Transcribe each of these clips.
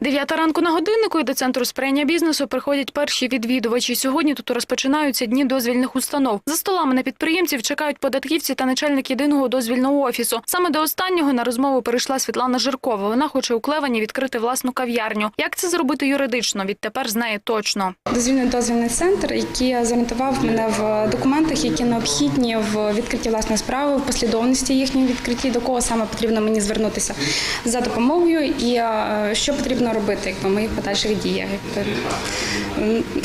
Дев'ята ранку на годиннику і до центру сприяння бізнесу приходять перші відвідувачі. Сьогодні тут розпочинаються дні дозвільних установ. За столами на підприємців чекають податківці та начальник єдиного дозвільного офісу. Саме до останнього на розмову перейшла Світлана Жиркова. Вона хоче у Клевані відкрити власну кав'ярню. Як це зробити юридично? Відтепер знає точно. Дозвільний дозвільний центр, який зорієнтував мене в документах, які необхідні в відкритті власної справи, в послідовності їхньої відкритті, до кого саме потрібно мені звернутися за допомогою і е, що потрібно робити якби, в моїх подальших діях.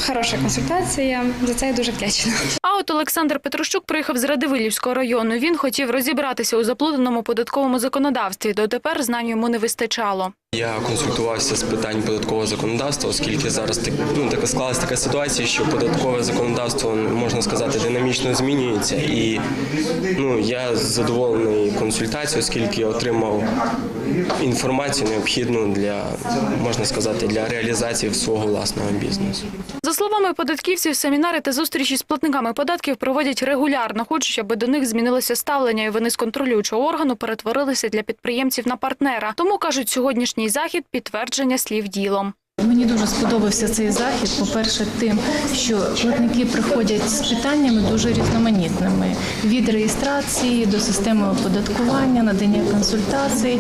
Хороша консультація. За це я дуже вдячна. А от Олександр Петрощук приїхав з Радивилівського району. Він хотів розібратися у заплутаному податковому законодавстві. Дотепер знань йому не вистачало. Я консультувався з питань податкового законодавства, оскільки зараз так ну так склалася така ситуація, що податкове законодавство можна сказати динамічно змінюється, і ну я задоволений консультацією, оскільки отримав інформацію необхідну для можна сказати для реалізації свого власного бізнесу. За словами податківців, семінари та зустрічі з платниками податків проводять регулярно, хочуть, аби до них змінилося ставлення, і вони з контролюючого органу перетворилися для підприємців на партнера. Тому кажуть, сьогоднішній захід підтвердження слів ділом. Мені дуже сподобався цей захід. По-перше, тим, що платники приходять з питаннями дуже різноманітними: від реєстрації до системи оподаткування, надання консультацій.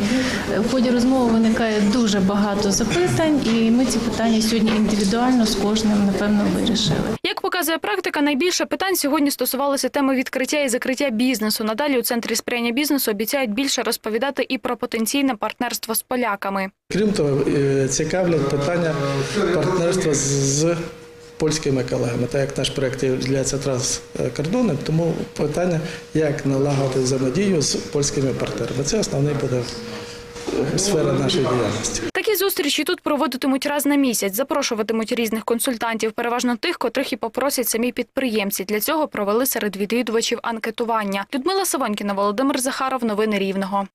В ході розмови виникає дуже багато запитань, і ми ці питання сьогодні індивідуально з кожним напевно вирішили. Показує практика, найбільше питань сьогодні стосувалося теми відкриття і закриття бізнесу. Надалі у центрі сприяння бізнесу обіцяють більше розповідати і про потенційне партнерство з поляками. Крім того, е, цікавлять питання партнерства з, польськими колегами, так як наш проєкт є транскордонним, тому питання, як налагодити взаємодію з польськими партнерами. Це основний буде е, сфера нашої діяльності. Такі зустрічі тут проводитимуть раз на місяць, запрошуватимуть різних консультантів, переважно тих, котрих і попросять самі підприємці. Для цього провели серед відвідувачів анкетування. Людмила Савонькіна, Володимир Захаров. Новини Рівного.